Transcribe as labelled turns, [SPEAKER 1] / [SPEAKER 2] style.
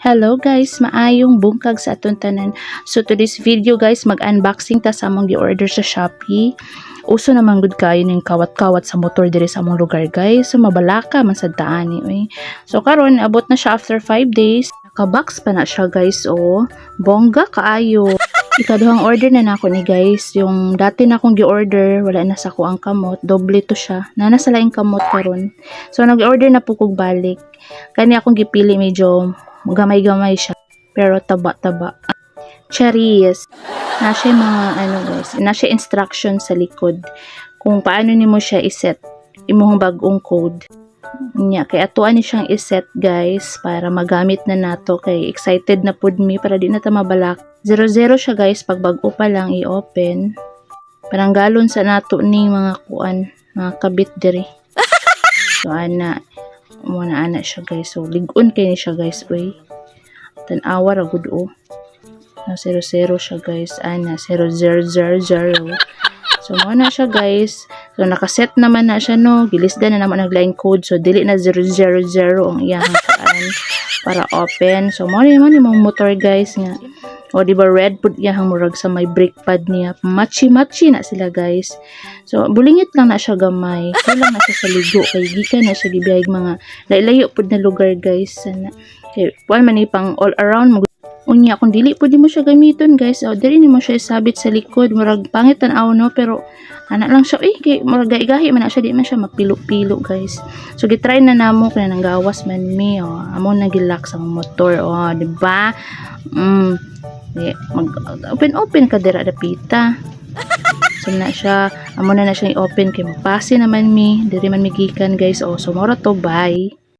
[SPEAKER 1] Hello guys, maayong bungkag sa atong tanan. So to this video guys, mag-unboxing ta sa among gi-order sa Shopee. Uso naman gud kayo ning kawat-kawat sa motor diri sa among lugar guys. So mabalaka man sad taani oy. So karon abot na siya after 5 days. Naka-box pa na siya guys oh. Bongga kaayo. Ikaduhang order na nako ni guys. Yung dati na akong gi-order, wala na sa ko ang kamot. Doble to siya. Nana sa laing kamot karon. So nag-order na po kog balik. Kani akong gipili medyo gamay-gamay siya. Pero taba-taba. Cherries. Na siya mga ano guys, na siya instruction sa likod kung paano nimo siya iset imong bagong code. Nya kay atuan ni siyang iset guys para magamit na nato kay excited na pud mi para di na ta mabalak. 00 siya guys pag bag-o pa lang i-open. Parang galon sa nato ni mga kuan, mga kabit diri. So ana mo na ana siya guys. So ligon kay ni siya guys uy. Tan-awa ra gud o. Na 00 siya guys. Ana 0000. So mo na siya guys. So nakaset naman na siya no. Gilisdan na naman nag-line code. So dili na 000 ang iyang para open. So mo ni man yung motor guys nga. O di ba red pud iyang murag sa may brake pad niya. Machi-machi na sila guys. So bulingit lang na siya gamay. Kulang na siya sa ligo kay gikan na siya gibiyay mga layo pud na lugar guys. Sana kay kuan man pang all around Unya, kung dili po di mo siya gamiton, guys, o, dili mo siya isabit sa likod, murag pangit tanaw, no, pero, anak lang siya, eh, kay, murag gahi man na siya, di man siya mapilo-pilo, guys. So, gitry na namo, kaya nang gawas man mi, o, amo nagilak sa motor, o, di ba? Mm, di, mag, open-open ka dira dapita. So, na siya, amo na na siya i-open, kay mapasi naman mi, diri man migikan, guys, o, so, mora to, bye.